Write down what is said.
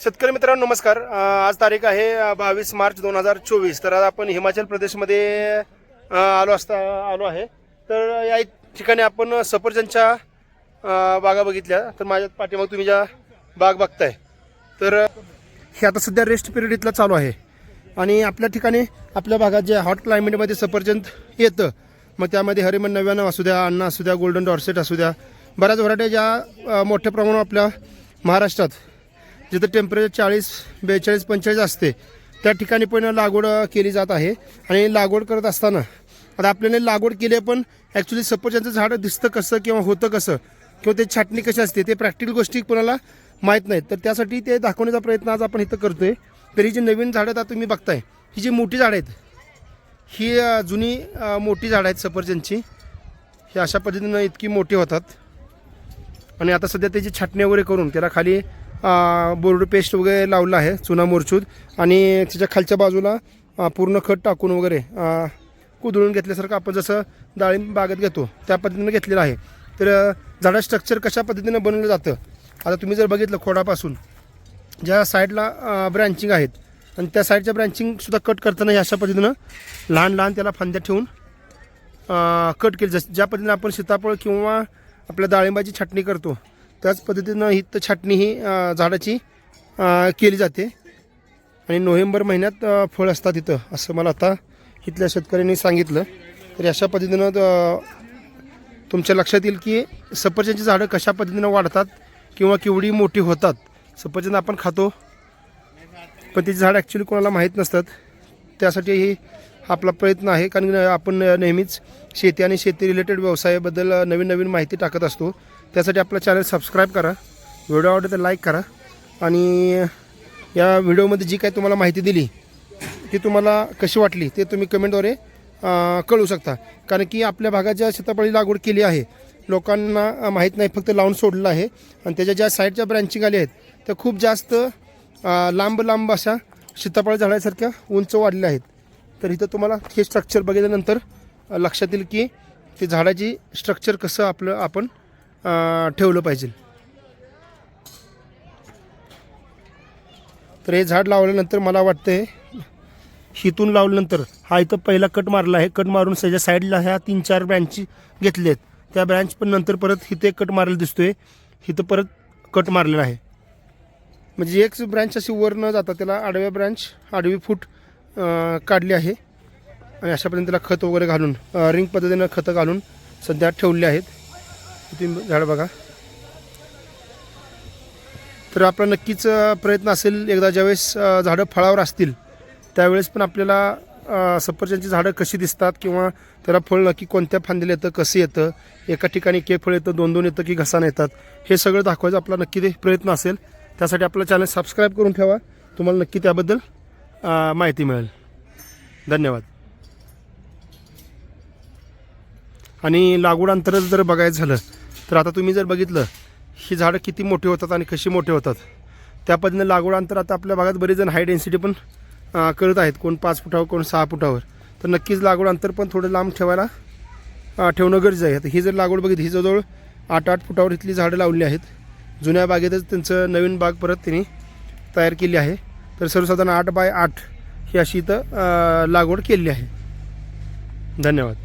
शेतकरी मित्रांनो नमस्कार. आज तारीख आहे बावीस मार्च दोन हजार चोवीस. तर आज आपण हिमाचल प्रदेशमध्ये आलो असता आलो आहे. तर या ठिकाणी आपण सफरचंदच्या बागा बघितल्या. तर माझ्या पाठीमाग तुम्ही ज्या बाग बघताय. तर हे आता सध्या रेस्ट पिरियड इथला चालू आहे. आणि आपल्या ठिकाणी आपल्या भागात जे हॉट क्लायमेटमध्ये सफरचंद येतं मग त्यामध्ये हरिमन नव्याण्णव असू द्या अण्णा असू द्या गोल्डन डॉर्सेट असू द्या बऱ्याच व्हरायटी ज्या मोठ्या प्रमाणावर आपल्या महाराष्ट्रात जिथं टेम्परेचर चाळीस बेचाळीस पंचेचाळीस असते त्या ठिकाणी पण लागवड केली जात आहे. आणि लागवड करत असताना आता आपल्याला लागवड केली आहे पण ॲक्च्युली सफरचंदचं झाड दिसतं कसं किंवा होतं कसं किंवा ते छाटणी कशी असते ते प्रॅक्टिकल गोष्टी कोणाला माहीत नाहीत. तर त्यासाठी ते दाखवण्याचा प्रयत्न आज आपण इथं करतोय. तर ही जी नवीन झाडं आता तुम्ही बघताय ही जी मोठी झाडं आहेत ही जुनी मोठी झाडं आहेत सफरचंदची. ही अशा पद्धतीनं इतकी मोठी होतात. आणि आता सध्या त्याची छाटणी वगैरे करून त्याला खाली बोर्ड पेस्ट वगैरे लावलं आहे चुना मोरचूद. आणि त्याच्या खालच्या बाजूला पूर्ण खत टाकून वगैरे कुदळून घेतल्यासारखं आपण जसं डाळिंब बागेत घेतो त्या पद्धतीनं घेतलेलं आहे. तर झाडा स्ट्रक्चर कशा पद्धतीनं बनवलं जातं? आता तुम्ही जर बघितलं खोडापासून ज्या साईडला ब्रँचिंग आहेत आणि त्या साईडच्या ब्रँचिंगसुद्धा कट करताना हे अशा पद्धतीनं लहान लहान त्याला फांद्या ठेवून कट केली. जस ज्या पद्धतीनं आपण सीताफळ किंवा आपल्या डाळिंबाची छाटणी करतो त्याच पद्धतीनं ही तर छाटणी ही झाडाची केली जाते. आणि नोव्हेंबर महिन्यात फळ असतात इथं असं मला आता इथल्या शेतकऱ्यांनी सांगितलं. तर अशा पद्धतीनं तुमच्या लक्षात येईल की सफरचंदची झाडं कशा पद्धतीनं वाढतात किंवा केवढी मोठी होतात. सफरचंद आपण खातो पण त्याची झाडं ॲक्च्युली कोणाला माहीत नसतात. त्यासाठी ही आपला प्रयत्न आहे. कारण आपण नेहमीच शेती आणि शेती रिलेटेड व्यवसायाबद्दल नवीन नवीन माहिती टाकत असतो. त्यासाठी आपला चॅनल सबस्क्राईब करा. व्हिडिओ आवडला तर लाईक करा. आणि या व्हिडिओमध्ये जी काही तुम्हाला माहिती दिली ती तुम्हाला कशी वाटली ते तुम्ही कमेंटद्वारे कळू शकता. कारण की आपल्या भागात ज्या सीताफळी लागवड केली आहे लोकांना माहीत नाही फक्त लावून सोडलं आहे. आणि त्याच्या ज्या साईडच्या ब्रँचिंग आल्या आहेत त्या खूप जास्त लांब लांब अशा सीताफळ झाडासारख्या उंच वाढल्या आहेत. तर इथं तुम्हाला हे स्ट्रक्चर बघितल्यानंतर लक्षात येईल की ते झाडाची स्ट्रक्चर कसं आपलं आपण ठेवलं पाहिजे. तर हे झाड लावल्यानंतर मला वाटतं हिथून लावल्यानंतर हा इथं पहिला कट मारला आहे. कट मारून त्याच्या साईडला ह्या तीन चार ब्रँच घेतले आहेत त्या ब्रँच पण नंतर परत इथे कट मारलेला दिसतोय. इथं परत कट मारलेला आहे. म्हणजे एक ब्रँच अशी वर न जाता त्याला आडव्या ब्रँच आडवी फूट काढली आहे. आणि अशा पद्धतीने त्याला खत वगैरे घालून रिंग पद्धतीनं खतं घालून सध्या ठेवले आहेत. तुम्ही झाड बघा. तर आपला नक्कीच प्रयत्न असेल एकदा ज्यावेळेस झाडं फळावर असतील त्यावेळेस पण आपल्याला सफरचंदची झाडं कशी दिसतात किंवा त्याला फळ नक्की कोणत्या फांदीला येतं कसं येतं एका ठिकाणी के फळ येतं दोन दोन येतं की घसानं येतात हे सगळं दाखवायचं आपला नक्की ते प्रयत्न असेल. त्यासाठी आपलं चॅनल सबस्क्राईब करून ठेवा. तुम्हाला नक्की त्याबद्दल माहिती मिळेल. धन्यवाद. आणि लागवड अंतरच जर बघायचं झालं तर आता तुम्ही जर बघितलं ही झाडं किती मोठी होतात आणि कशी मोठी होतात. त्या पद्धतीने लागवड अंतर आता आपल्या भागात बरेच जण हाय डेन्सिटी पण करत आहेत. कोण पाच फुटावर कोण सहा फुटावर. तर नक्कीच लागवड अंतर पण थोडं लांब ठेवायला ठेवणं गरजेचं आहे. आता ही जर लागवड बघितली ही जवळजवळ आठ आठ फुटावर इथली झाडं लावली आहेत. जुन्या बागेतच त्यांचं नवीन बाग परत त्यांनी तयार केली आहे. तर सर्वसाधारण आठ बाय आठ ही अशी इथं लागवड केलेली आहे. धन्यवाद.